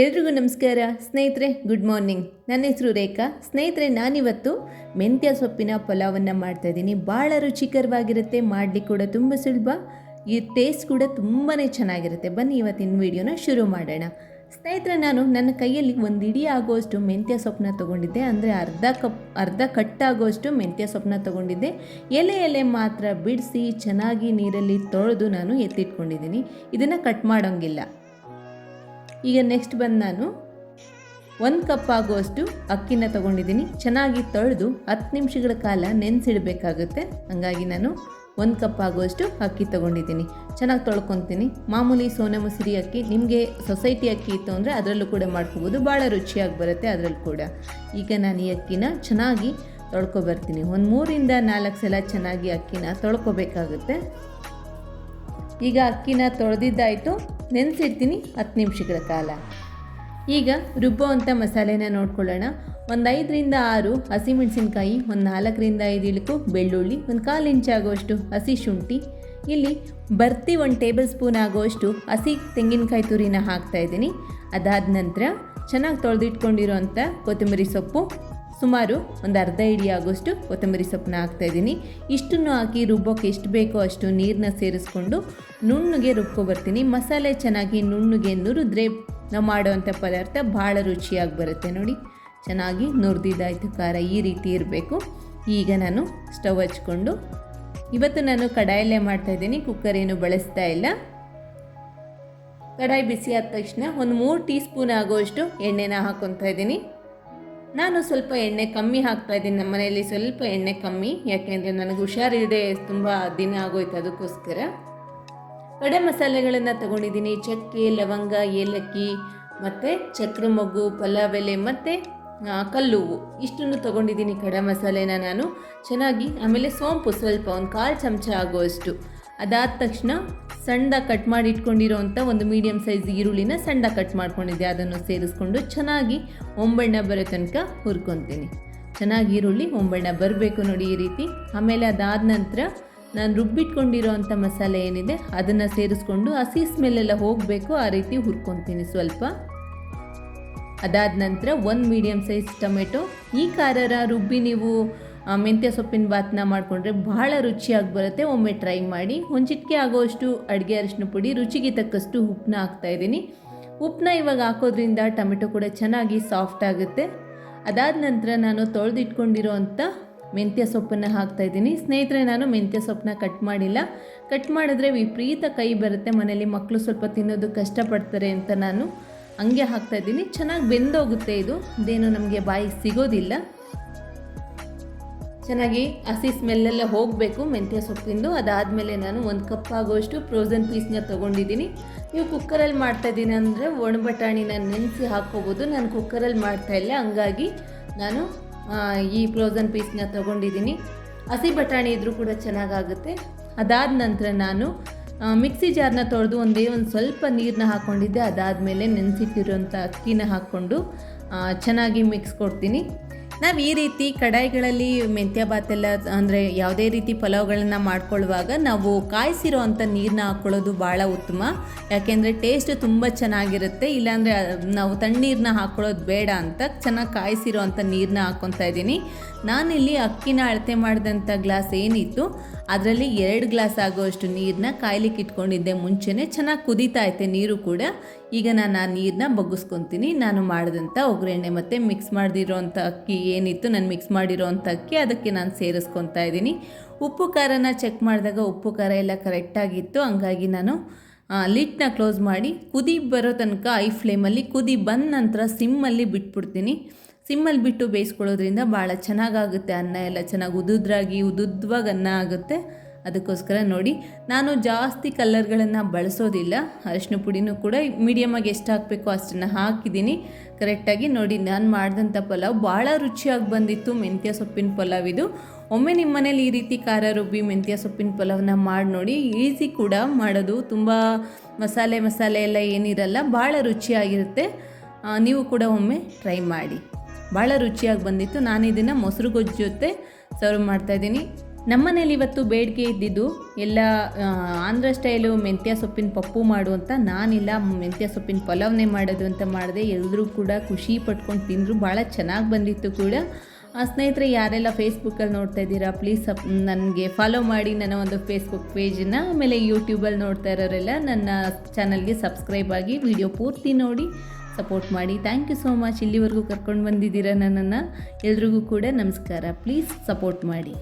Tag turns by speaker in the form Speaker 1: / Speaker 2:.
Speaker 1: ಎಲ್ರಿಗೂ ನಮಸ್ಕಾರ. ಸ್ನೇಹಿತರೆ ಗುಡ್ ಮಾರ್ನಿಂಗ್ ನನ್ನ ಹೆಸರು ರೇಖಾ. ಸ್ನೇಹಿತರೆ, ನಾನಿವತ್ತು ಮೆಂತ್ಯ ಸೊಪ್ಪಿನ ಪಲಾವನ್ನು ಮಾಡ್ತಾ ಇದ್ದೀನಿ. ಭಾಳ ರುಚಿಕರವಾಗಿರುತ್ತೆ, ಮಾಡಲಿಕ್ಕೆ ಕೂಡ ತುಂಬ ಸುಲಭ. ಈ ಟೇಸ್ಟ್ ಕೂಡ ತುಂಬಾ ಚೆನ್ನಾಗಿರುತ್ತೆ. ಬನ್ನಿ ಇವತ್ತಿನ ವಿಡಿಯೋನ ಶುರು ಮಾಡೋಣ. ಸ್ನೇಹಿತರೆ, ನಾನು ನನ್ನ ಕೈಯಲ್ಲಿ ಒಂದು ಇಡೀ ಆಗೋಷ್ಟು ಮೆಂತ್ಯ ಸೊಪ್ಪನ್ನ ತೊಗೊಂಡಿದ್ದೆ. ಅಂದರೆ ಅರ್ಧ ಕಪ್, ಅರ್ಧ ಕಟ್ಟಾಗೋಷ್ಟು ಮೆಂತ್ಯ ಸೊಪ್ಪನ್ನ ತೊಗೊಂಡಿದ್ದೆ. ಎಲೆ ಎಲೆ ಮಾತ್ರ ಬಿಡಿಸಿ ಚೆನ್ನಾಗಿ ನೀರಲ್ಲಿ ತೊಳೆದು ನಾನು ಎತ್ತಿಟ್ಕೊಂಡಿದ್ದೀನಿ. ಇದನ್ನು ಕಟ್ ಮಾಡೋಂಗಿಲ್ಲ. ಈಗ ನೆಕ್ಸ್ಟ್ ಬಂದು ನಾನು. ಒಂದು ಕಪ್ ಆಗುವಷ್ಟು ಅಕ್ಕಿನ ತೊಗೊಂಡಿದ್ದೀನಿ. ಚೆನ್ನಾಗಿ ತೊಳೆದು ಹತ್ತು ನಿಮಿಷಗಳ ಕಾಲ ನೆನೆಸಿಡಬೇಕಾಗುತ್ತೆ. ಹಾಗಾಗಿ ನಾನು ಒಂದು ಕಪ್ ಆಗುವಷ್ಟು ಅಕ್ಕಿ ತೊಗೊಂಡಿದ್ದೀನಿ. ಚೆನ್ನಾಗಿ ತೊಳ್ಕೊತೀನಿ. ಮಾಮೂಲಿ ಸೋನೆ ಮುಸಿರಿ ಅಕ್ಕಿ, ನಿಮಗೆ ಸೊಸೈಟಿ ಅಕ್ಕಿ ಇತ್ತು ಅಂದರೆ ಅದರಲ್ಲೂ ಕೂಡ ಮಾಡ್ಕೋಬೋದು. ಭಾಳ ರುಚಿಯಾಗಿ ಬರುತ್ತೆ ಅದರಲ್ಲೂ ಕೂಡ. ಈಗ ನಾನು ಈ ಅಕ್ಕಿನ ಚೆನ್ನಾಗಿ ತೊಳ್ಕೊಬರ್ತೀನಿ. ಒಂದು ಮೂರಿಂದ ನಾಲ್ಕು ಸಲ ಚೆನ್ನಾಗಿ ಅಕ್ಕಿನ ತೊಳ್ಕೊಬೇಕಾಗುತ್ತೆ. ಈಗ ಅಕ್ಕಿನ ತೊಳೆದಿದ್ದಾಯಿತು. ನೆನೆಸಿಡ್ತೀನಿ ಹತ್ತು ನಿಮಿಷಗಳ ಕಾಲ. ಈಗ ರುಬ್ಬೋ ಅಂಥ ಮಸಾಲೆನ ನೋಡ್ಕೊಳ್ಳೋಣ. ಒಂದು ಐದರಿಂದ ಆರು ಹಸಿಮೆಣಸಿನ್ಕಾಯಿ ಒಂದು ನಾಲ್ಕರಿಂದ ಐದು ಇಳುಕು ಬೆಳ್ಳುಳ್ಳಿ, ಒಂದು ಕಾಲು ಇಂಚ್ ಆಗುವಷ್ಟು ಹಸಿ ಶುಂಠಿ. ಇಲ್ಲಿ ಬರ್ತಿ ಒಂದು ಟೇಬಲ್ ಸ್ಪೂನ್ ಆಗುವಷ್ಟು ಹಸಿ ತೆಂಗಿನಕಾಯಿ ತುರಿನ ಹಾಕ್ತಾಯಿದ್ದೀನಿ ಅದಾದ ನಂತರ ಚೆನ್ನಾಗಿ ತೊಳೆದಿಟ್ಕೊಂಡಿರೋಂಥ ಕೊತ್ತಂಬರಿ ಸೊಪ್ಪು ಸುಮಾರು ಒಂದು ಅರ್ಧ ಇಡಿ ಆಗೋಷ್ಟು ಕೊತ್ತಂಬರಿ ಸೊಪ್ಪನ್ನ ಹಾಕ್ತಾಯಿದ್ದೀನಿ. ಇಷ್ಟನ್ನು ಹಾಕಿ ರುಬ್ಬೋಕ್ಕೆ ಎಷ್ಟು ಬೇಕೋ ಅಷ್ಟು ನೀರನ್ನ ಸೇರಿಸ್ಕೊಂಡು ನುಣ್ಣಗೆ ರುಬ್ಕೊಬರ್ತೀನಿ. ಮಸಾಲೆ ಚೆನ್ನಾಗಿ ನುಣ್ಣಗೆ ನುರಿದ್ರೆ ನಾವು ಮಾಡೋವಂಥ ಪದಾರ್ಥ ಭಾಳ ರುಚಿಯಾಗಿ ಬರುತ್ತೆ ನೋಡಿ. ಚೆನ್ನಾಗಿ ನುರಿದಿದ್ದಾಯ್ತು ಖಾರ ಈ ರೀತಿ ಇರಬೇಕು. ಈಗ ನಾನು ಸ್ಟವ್ ಹಚ್ಕೊಂಡು ಇವತ್ತು ನಾನು ಕಡಾಯಲ್ಲೇ ಮಾಡ್ತಾಯಿದ್ದೀನಿ. ಕುಕ್ಕರ್ ಏನು ಬಳಸ್ತಾ ಇಲ್ಲ. ಕಡಾಯಿ ಬಿಸಿ ಆದ ತಕ್ಷಣ ಒಂದು ಮೂರು ಟೀ ಸ್ಪೂನ್ ಆಗೋಷ್ಟು ಎಣ್ಣೆನ ಹಾಕ್ಕೊತಾ ನಾನು ಸ್ವಲ್ಪ ಎಣ್ಣೆ ಕಮ್ಮಿ ಹಾಕ್ತಾ ಇದ್ದೀನಿ ನಮ್ಮ ಮನೆಯಲ್ಲಿ ಸ್ವಲ್ಪ ಎಣ್ಣೆ ಕಮ್ಮಿ, ಯಾಕೆಂದರೆ ನನಗೆ ಹುಷಾರಿದೆ, ತುಂಬ ದಿನ ಆಗೋಯ್ತು ಅದಕ್ಕೋಸ್ಕರ. ಕಡೆ ಮಸಾಲೆಗಳನ್ನು ತಗೊಂಡಿದ್ದೀನಿ, ಚಕ್ಕೆ, ಲವಂಗ, ಏಲಕ್ಕಿ, ಮತ್ತು ಚಕ್ರ ಮೊಗ್ಗು ಪಲಾವ್ ಎಲೆ, ಮತ್ತು ಕಲ್ಲುವು. ಇಷ್ಟನ್ನು ತೊಗೊಂಡಿದ್ದೀನಿ ಕಡೆ ಮಸಾಲೆನ ನಾನು. ಚೆನ್ನಾಗಿ, ಆಮೇಲೆ ಸೋಂಪು ಸ್ವಲ್ಪ, ಒಂದು ಕಾಲು ಚಮಚ ಆಗುವಷ್ಟು. ಅದಾದ ತಕ್ಷಣ ಸಣ್ಣದಾಗಿ ಕಟ್ ಮಾಡಿ ಇಟ್ಕೊಂಡಿರೋವಂಥ ಒಂದು ಮೀಡಿಯಮ್ ಸೈಜ್ ಈರುಳ್ಳಿನ ಸಣ್ಣ ಕಟ್ ಮಾಡ್ಕೊಂಡಿದ್ದೆ. ಅದನ್ನು ಸೇರಿಸ್ಕೊಂಡು ಚೆನ್ನಾಗಿ ಒಂಬಣ್ಣ ಬರೋ ತನಕ ಹುರ್ಕೊತೀನಿ. ಚೆನ್ನಾಗಿ ಈರುಳ್ಳಿ ಒಂಬಣ್ಣ ಬರಬೇಕು ನೋಡಿ ಈ ರೀತಿ. ಆಮೇಲೆ ಅದಾದ ನಂತರ ನಾನು ರುಬ್ಬಿಟ್ಕೊಂಡಿರೋ ಅಂಥ ಮಸಾಲೆ ಏನಿದೆ, ಅದನ್ನು ಸೇರಿಸ್ಕೊಂಡು ಹಸಿ ಸ್ಮೆಲ್ಲೆಲ್ಲ ಹೋಗಬೇಕು, ಆ ರೀತಿ ಹುರ್ಕೊತೀನಿ ಸ್ವಲ್ಪ. ಅದಾದ ನಂತರ ಒಂದು ಮೀಡಿಯಮ್ ಸೈಜ್ ಟೊಮೆಟೊ ಈ ಖಾರರ ರುಬ್ಬಿ ನೀವು ಮೆಂತ್ಯ ಸೊಪ್ಪಿನ ಬಾತನ್ನ ಮಾಡಿಕೊಂಡ್ರೆ ಬಹಳ ರುಚಿಯಾಗಿ ಬರುತ್ತೆ. ಒಮ್ಮೆ ಟ್ರೈ ಮಾಡಿ ಒಂದು ಚಿಟಿಕೆ ಆಗೋಷ್ಟು ಅಡುಗೆ ಅರಿಶಿನ ಪುಡಿ, ರುಚಿಗೆ ತಕ್ಕಷ್ಟು ಉಪ್ಪನ್ನ ಹಾಕ್ತಾಯಿದ್ದೀನಿ ಉಪ್ಪನ್ನ ಇವಾಗ ಹಾಕೋದ್ರಿಂದ ಟೊಮೆಟೊ ಕೂಡ ಚೆನ್ನಾಗಿ ಸಾಫ್ಟ್ ಆಗುತ್ತೆ. ಅದಾದ ನಂತರ ನಾನು ತೊಳೆದಿಟ್ಕೊಂಡಿರೋ ಅಂಥ ಮೆಂತ್ಯ ಸೊಪ್ಪನ್ನು ಹಾಕ್ತಾಯಿದ್ದೀನಿ ಸ್ನೇಹಿತರೆ, ನಾನು ಮೆಂತ್ಯ ಸೊಪ್ಪನ್ನ ಕಟ್ ಮಾಡಿಲ್ಲ. ಕಟ್ ಮಾಡಿದ್ರೆ ವಿಪರೀತ ಕೈ ಬರುತ್ತೆ. ಮನೇಲಿ ಮಕ್ಕಳು ಸ್ವಲ್ಪ ತಿನ್ನೋದು ಕಷ್ಟಪಡ್ತಾರೆ ಅಂತ ನಾನು ಹಂಗೆ ಹಾಕ್ತಾಯಿದ್ದೀನಿ ಚೆನ್ನಾಗಿ ಬೆಂದೋಗುತ್ತೆ ಇದು. ಇದೇನು ನಮಗೆ ಬಾಯಿಗೆ ಸಿಗೋದಿಲ್ಲ. ಚೆನ್ನಾಗಿ ಹಸಿ ಸ್ಮೆಲ್ಲೆಲ್ಲ ಹೋಗಬೇಕು ಮೆಂತ್ಯ ಸೊಪ್ಪಿಂದು ಅದಾದಮೇಲೆ ನಾನು ಒಂದು ಕಪ್ ಆಗೋಷ್ಟು ಫ್ರೋಝನ್ ಪೀಸ್ನ ತೊಗೊಂಡಿದ್ದೀನಿ. ನೀವು ಕುಕ್ಕರಲ್ಲಿ ಮಾಡ್ತಾಯಿದ್ದೀನಿ ಅಂದರೆ ಒಣ ಬಟಾಣಿನ ನೆನೆಸಿ ಹಾಕ್ಕೋಬೋದು. ನಾನು ಕುಕ್ಕರಲ್ಲಿ ಮಾಡ್ತಾಯಿಲ್ಲ ಹಂಗಾಗಿ ನಾನು ಈ ಫ್ರೋಝನ್ ಪೀಸ್ನ ತೊಗೊಂಡಿದ್ದೀನಿ. ಹಸಿ ಬಟಾಣಿ ಇದ್ದರೂ ಕೂಡ ಚೆನ್ನಾಗಾಗುತ್ತೆ. ಅದಾದ ನಂತರ ನಾನು ಮಿಕ್ಸಿ ಜಾರ್ನ ತೊಳೆದು ಒಂದೇ ಒಂದು ಸ್ವಲ್ಪ ನೀರನ್ನ ಹಾಕ್ಕೊಂಡಿದ್ದೆ ಅದಾದಮೇಲೆ ನೆನೆಸಿಟ್ಟಿರೋಂಥ ಅಕ್ಕಿನ ಹಾಕ್ಕೊಂಡು ಚೆನ್ನಾಗಿ ಮಿಕ್ಸ್ ಕೊಡ್ತೀನಿ. ನಾವು ಈ ರೀತಿ ಕಡಾಯಿಗಳಲ್ಲಿ ಮೆಂತ್ಯ ಎಲ್ಲ ಅಂದರೆ ಯಾವುದೇ ರೀತಿ ಪಲಾವ್ಗಳನ್ನು ಮಾಡ್ಕೊಳ್ಳುವಾಗ ನಾವು ಕಾಯಿಸಿರೋ ಅಂಥ ನೀರನ್ನ ಹಾಕ್ಕೊಳ್ಳೋದು ಭಾಳ ಉತ್ತಮ. ಯಾಕೆಂದರೆ ಟೇಸ್ಟ್ ತುಂಬ ಚೆನ್ನಾಗಿರುತ್ತೆ. ಇಲ್ಲಾಂದರೆ ನಾವು ತಣ್ಣೀರನ್ನ ಹಾಕ್ಕೊಳ್ಳೋದು ಬೇಡ ಅಂತ ಚೆನ್ನಾಗಿ ಕಾಯಿಸಿರೋ ಅಂಥ ನೀರನ್ನ ಹಾಕ್ಕೊತಾ ಇದ್ದೀನಿ. ನಾನಿಲ್ಲಿ ಅಕ್ಕಿನ ಅಳತೆ ಮಾಡಿದಂಥ ಗ್ಲಾಸ್ ಏನಿತ್ತು ಅದರಲ್ಲಿ ಎರಡು ಗ್ಲಾಸ್ ಆಗೋಷ್ಟು ನೀರನ್ನ ಕಾಯ್ಲಿಕ್ಕೆ ಇಟ್ಕೊಂಡಿದ್ದೆ. ಮುಂಚೆನೇ ಚೆನ್ನಾಗಿ ಕುದೀತಾ ಐತೆ ನೀರು ಕೂಡ. ಈಗ ನಾನು ಆ ನೀರನ್ನ ಬಗ್ಗಿಸ್ಕೊತೀನಿ. ನಾನು ಮಾಡಿದಂಥ ಒಗ್ಗರಣೆ ಮತ್ತು ಮಿಕ್ಸ್ ಮಾಡಿರೋಂಥ ಅಕ್ಕಿ ಏನಿತ್ತು ನಾನು ಮಿಕ್ಸ್ ಮಾಡಿರೋ ಅಂಥ ಅಕ್ಕಿ ಅದಕ್ಕೆ ನಾನು ಸೇರಿಸ್ಕೊತಾ ಇದ್ದೀನಿ. ಉಪ್ಪು ಖಾರನ ಚೆಕ್ ಮಾಡಿದಾಗ ಉಪ್ಪು ಖಾರ ಎಲ್ಲ ಕರೆಕ್ಟಾಗಿತ್ತು ಹಂಗಾಗಿ ನಾನು ಲಿಟ್ನ ಕ್ಲೋಸ್ ಮಾಡಿ ಕುದಿ ಬರೋ ತನಕ ಐ ಫ್ಲೇಮಲ್ಲಿ ಕುದಿ ಬಂದ ನಂತರ ಸಿಮ್ಮಲ್ಲಿ ಬಿಟ್ಬಿಡ್ತೀನಿ. ಸಿಮ್ಮಲ್ಲಿ ಬಿಟ್ಟು ಬೇಯಿಸ್ಕೊಳ್ಳೋದ್ರಿಂದ ಭಾಳ ಚೆನ್ನಾಗಾಗುತ್ತೆ, ಅನ್ನ ಎಲ್ಲ ಚೆನ್ನಾಗಿ ಉದುದ್ರಾಗಿ, ಉದುದ್ವಾಗಿ ಅನ್ನ ಆಗುತ್ತೆ. ಅದಕ್ಕೋಸ್ಕರ ನೋಡಿ, ನಾನು ಜಾಸ್ತಿ ಕಲ್ಲರ್ಗಳನ್ನು ಬಳಸೋದಿಲ್ಲ. ಅರಿಶಿನ ಪುಡಿನೂ ಕೂಡ ಮೀಡಿಯಮಾಗಿ ಎಷ್ಟು ಹಾಕಬೇಕು ಅಷ್ಟನ್ನು ಹಾಕಿದ್ದೀನಿ. ಕರೆಕ್ಟಾಗಿ ನೋಡಿ, ನಾನು ಮಾಡಿದಂಥ ಪಲಾವ್ ಭಾಳ ರುಚಿಯಾಗಿ ಬಂದಿತ್ತು, ಮೆಂತ್ಯ ಸೊಪ್ಪಿನ ಪಲಾವ್ ಇದು. ಒಮ್ಮೆ ನಿಮ್ಮ ಮನೇಲಿ ಈ ರೀತಿ ಖಾರ ರುಬ್ಬಿ ಮೆಂತ್ಯ ಸೊಪ್ಪಿನ ಪಲಾವ್ನ ಮಾಡಿ ನೋಡಿ, ಈಸಿ ಕೂಡ ಮಾಡೋದು. ತುಂಬ ಮಸಾಲೆ ಮಸಾಲೆ ಎಲ್ಲ ಏನಿರಲ್ಲ, ಭಾಳ ರುಚಿಯಾಗಿರುತ್ತೆ. ನೀವು ಕೂಡ ಒಮ್ಮೆ ಟ್ರೈ ಮಾಡಿ. ಭಾಳ ರುಚಿಯಾಗಿ ಬಂದಿತ್ತು. ನಾನು ಇದನ್ನು ಮೊಸರು ಗೊಜ್ಜು ಜೊತೆ ಸರ್ವ್ ಮಾಡ್ತಾಯಿದ್ದೀನಿ ನಮ್ಮನೇಲಿ ಇವತ್ತು ಬೇಡಿಕೆ ಇದ್ದಿದ್ದು ಎಲ್ಲ ಆಂಧ್ರ ಸ್ಟೈಲು ಮೆಂತ್ಯ ಸೊಪ್ಪಿನ ಪಪ್ಪು ಮಾಡು ಅಂತ. ನಾನಿಲ್ಲ ಮೆಂತ್ಯ ಸೊಪ್ಪಿನ ಪಲಾವ್ನೇ ಮಾಡೋದು ಅಂತ ಮಾಡಿದೆ. ಎಲ್ಲರೂ ಕೂಡ ಖುಷಿ ಪಟ್ಕೊಂಡು ತಿಂದರು. ಭಾಳ ಚೆನ್ನಾಗಿ ಬಂದಿತ್ತು ಕೂಡ. ಆ, ಸ್ನೇಹಿತರೆ ಯಾರೆಲ್ಲ ಫೇಸ್ಬುಕ್ಕಲ್ಲಿ ನೋಡ್ತಾ ಇದ್ದೀರಾ ಪ್ಲೀಸ್ ನನಗೆ ಫಾಲೋ ಮಾಡಿ. ನನ್ನ ಒಂದು ಫೇಸ್ಬುಕ್ ಪೇಜನ್ನು ಆಮೇಲೆ ಯೂಟ್ಯೂಬಲ್ಲಿ ನೋಡ್ತಾ ಇರೋರೆಲ್ಲ ನನ್ನ ಚಾನಲ್ಗೆ ಸಬ್ಸ್ಕ್ರೈಬ್ ಆಗಿ ವಿಡಿಯೋ ಪೂರ್ತಿ ನೋಡಿ. ಸಪೋರ್ಟ್ ಮಾಡಿ. ಥ್ಯಾಂಕ್ ಯು ಸೋ ಮಚ್ ಇಲ್ಲಿವರೆಗೂ ಕರ್ಕೊಂಡು ಬಂದಿದ್ದೀರಾ ನನ್ನನ್ನು? ಎಲ್ರಿಗೂ ಕೂಡ ನಮಸ್ಕಾರ. ಪ್ಲೀಸ್ ಸಪೋರ್ಟ್ ಮಾಡಿ.